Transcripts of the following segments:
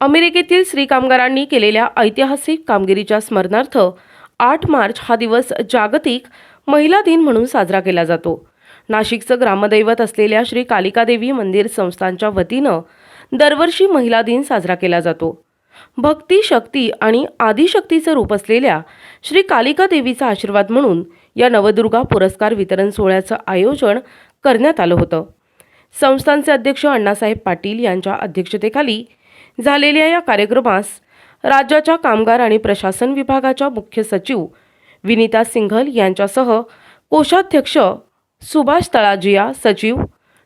अमेरिकेतील स्त्री कामगारांनी केलेल्या ऐतिहासिक कामगिरीच्या स्मरणार्थ आठ मार्च हा दिवस जागतिक महिला दिन म्हणून साजरा केला जातो. नाशिकचं ग्रामदैवत असलेल्या श्री कालिकादेवी मंदिर संस्थांच्या वतीनं दरवर्षी महिला दिन साजरा केला जातो. भक्ती शक्ती आणि आदिशक्तीचं रूप असलेल्या श्री कालिका देवीचा आशीर्वाद म्हणून या नवदुर्गा पुरस्कार वितरण सोहळ्याचं आयोजन करण्यात आलं होतं. संस्थांचे अध्यक्ष अण्णासाहेब पाटील यांच्या अध्यक्षतेखाली झालेल्या या कार्यक्रमास राज्याच्या कामगार आणि प्रशासन विभागाच्या मुख्य सचिव विनिता सिंघल यांच्यासह कोषाध्यक्ष सुभाष तळाजिया सचिव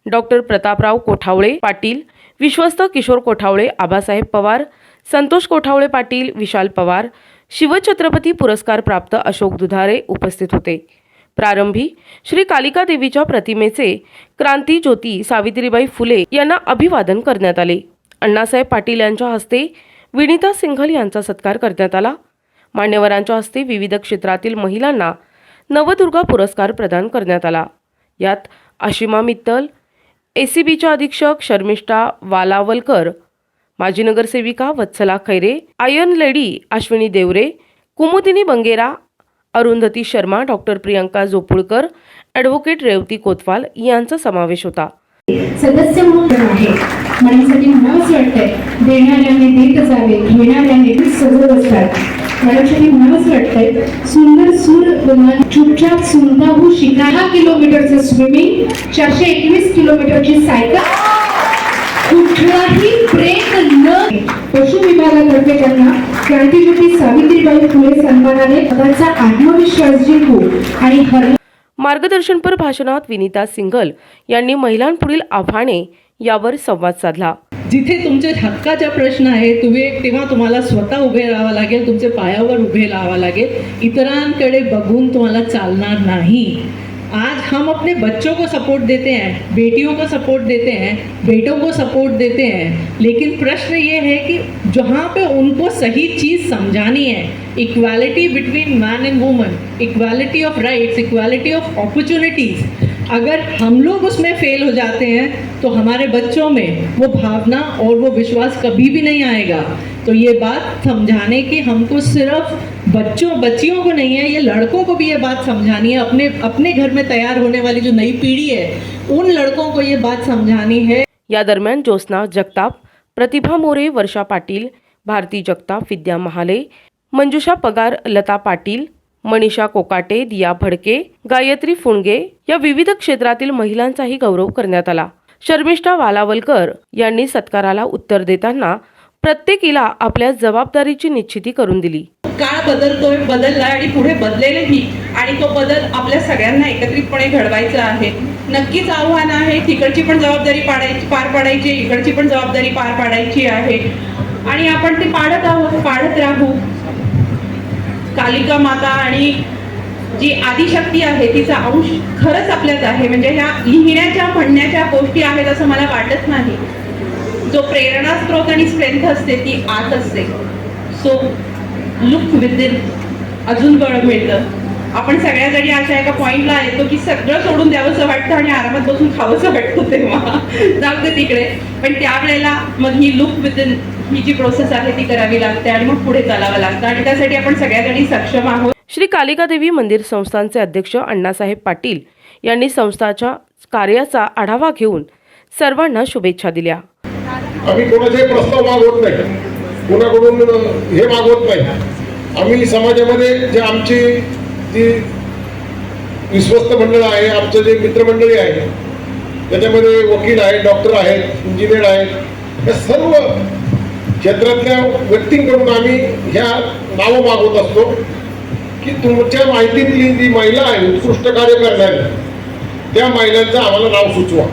डॉक्टर प्रतापराव कोठावळे पाटील विश्वस्त किशोर कोठावळे आबासाहेब पवार संतोष कोठावळे पाटील विशाल पवार शिवछत्रपती पुरस्कार प्राप्त अशोक दुधारे उपस्थित होते. प्रारंभी श्री कालिका देवीच्या प्रतिमेचे क्रांती ज्योती सावित्रीबाई फुले यांना अभिवादन करण्यात आले. अण्णासाहेब पाटील यांच्या हस्ते विनिता सिंघल यांचा सत्कार करण्यात आला. मान्यवरांच्या हस्ते विविध क्षेत्रातील महिलांना नवदुर्गा पुरस्कार प्रदान करण्यात आला. यात आशिमा मित्तल ए सी बीच्या अधीक्षक शर्मिष्ठा वालावलकर माजी नगरसेविका Vatsala Khaire iron lady Ashwini Deore Kumudini Bangera Arundhati Sharma doctor Priyanka Jopulkar advocate Revati Kotwal यांचा समावेश होता. सदस्य म्हणून आहे. म्हणण्यासाठी मला असं वाटतंय. देणाऱ्याने देत जावे घेणाऱ्याने ते असतात असतात. मला असं वाटतंय. सुंदर सूर विमान चुपचाप सुनताहू शिका दहा किलोमीटरचं स्विमिंग चारशे एकवीस किलोमीटरची सायकल कुठलाही ब्रेक न पशु विभागातर्फे त्यांना क्रांतीज्योती सावित्रीबाई फुले सन्मानाने स्वतःचा आत्मविश्वास जिंकू आणि हर मार्गदर्शनपर भाषणात विनिता सिंगल यांनी महिलांपुढील आव्हाने यावर संवाद साधला. जिथे तुमचे हक्काचा प्रश्न आहे तुम्ही तेव्हा तुम्हाला स्वतः उभे राहावं लागेल, तुमचे पायावर उभे राहावं लागेल. इतरांकडे बघून तुम्हाला चालणार नाही. आज हम अपने बच्चों को सपोर्ट देते हैं, बेटियों को सपोर्ट देते हैं, बेटों को सपोर्ट देते हैं. लेकिन प्रश्न ये है कि जहाँ पे उनको सही चीज़ समझानी है equality between man and woman equality of rights equality of opportunities अगर हम लोग उसमें फेल हो जाते हैं तो हमारे बच्चों में वो भावना और वो विश्वास कभी भी नहीं आएगा। तो ये बात समझाने की हमको सिर्फ़ बच्चों, बच्चियों को नहीं है, ये लड़कों को भी ये बात समझानी है। अपने अपने घर में तैयार होने वाली जो नई पीढ़ी है, उन लड़कों को ये बात समझानी है। या दरम्यान ज्योत्ना जगताप, प्रतिभा मोरे, वर्षा पाटील, भारती जगताप, विद्या महाले, मंजुषा पगार, लता पाटील मनीषा कोकाटे दिया भडके गायत्री फुणगे या विविध क्षेत्रातील महिलांचाही गौरव करण्यात आला. शर्मिष्ठा वालावलकर यांनी सत्काराला उत्तर देताना प्रत्येकीला आपल्या जबाबदारीची निश्चिती करून दिली. काळ बदलतोय बदलला आणि पुढे बदलेलही आणि तो बदल आपल्या सगळ्यांना एकत्रितपणे घडवायचा आहे. नक्कीच आव्हान आहे तिकडची पण जबाबदारी पाडायची पार पाडायची इकडची पण जबाबदारी पार पाडायची आहे. आणि आपण ते पाडत आहोत पाडत राहू. कालिका माता आणि जी आदिशक्ती आहे तिचा अंश खरंच आपल्यात आहे. म्हणजे ह्या लिहिण्याच्या म्हणण्याच्या गोष्टी आहेत असं मला वाटत नाही. जो प्रेरणा स्रोत आणि स्ट्रेंथ असते ती आत असते. सो लुक विदिन अजून बळ मिळतं. आपण सगळ्या जणी अशा एका पॉईंटला येतो की सगळं सोडून द्यावंसं वाटतं आणि आरामात बसून खावंसं वाटतं तेव्हा. जाऊ दे तिकडे. पण त्यावेळेला मग ही लुक विदिन ही जी प्रोसेस आहे ती करावी लागते आणि मग पुढे चालावं लागतं. आणि त्यासाठी आपण सगळ्या जणी सक्षम आहोत. श्री कालिकादेवी मंदिर संस्थानचे अध्यक्ष अण्णासाहेब पाटील यांनी संस्थाच्या कार्याचा आढावा घेऊन सर्वांना शुभेच्छा दिल्या. आम्ही कोणाचाही प्रस्ताव मागवत नाही. कोणाकडून हे मागवत नाही. आम्ही समाजामध्ये जे आमची जी विश्वस्त मंडळ आहे आमचं जे मित्रमंडळी आहे त्याच्यामध्ये वकील आहेत डॉक्टर आहेत इंजिनियर आहेत या सर्व क्षेत्रातल्या व्यक्तींकडून आम्ही ह्या नावं मागवत असतो की तुमच्या माहितीतली जी महिला आहे उत्कृष्ट कार्य करणारी त्या महिलांचं आम्हाला नाव सुचवा.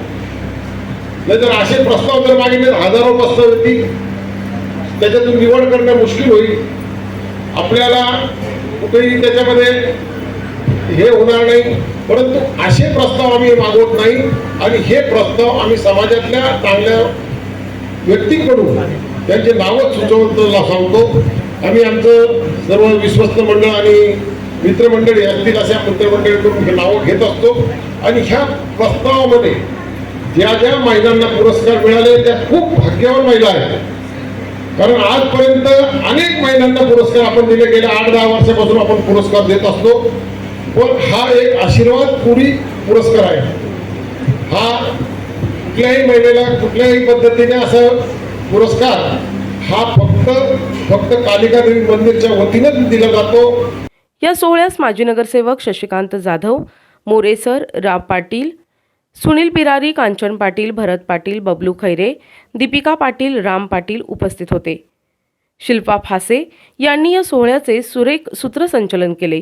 नाहीतर असे प्रस्ताव जर मागितले हजारो प्रस्ताव येतील. त्याच्यातून निवड करणं मुश्किल होईल. आपल्याला कुठेही त्याच्यामध्ये हे होणार नाही. परंतु असे प्रस्ताव आम्ही मागवत नाही आणि हे प्रस्ताव आम्ही समाजातल्या चांगल्या व्यक्तींकडून त्यांचे नावच सुचवतो सांगतो. आम्ही आमचं सर्व विश्वस्त मंडळ आणि मित्रमंडळी असतील अशा मित्रमंडळीकडून हे नावं घेत असतो. आणि ह्या प्रस्तावामध्ये ज्या ज्या महिलांना पुरस्कार मिळाले त्या खूप भाग्यवान महिला आहेत. कारण आजपर्यंत अनेक महिलांना पुरस्कार आपण दिले गेल्या आठ दहा वर्षापासून आपण पुरस्कार देत असतो. पण हा एक आशीर्वाद पुरी पुरस्कार आहे. हा कुठल्याही महिलेला कुठल्याही पद्धतीने असा पुरस्कार हा फक्त फक्त कालिका देवी मंदिरच्या वतीनंच दिला जातो. या सोहळ्यास माजी नगरसेवक शशिकांत जाधव मोरेसर राव पाटील सुनील बिरारी कांचन पाटील भरत पाटील बबलू खैरे दीपिका पाटील राम पाटील उपस्थित होते. शिल्पा फासे यांनी या सोहळ्याचे सुरेख सूत्रसंचलन केले.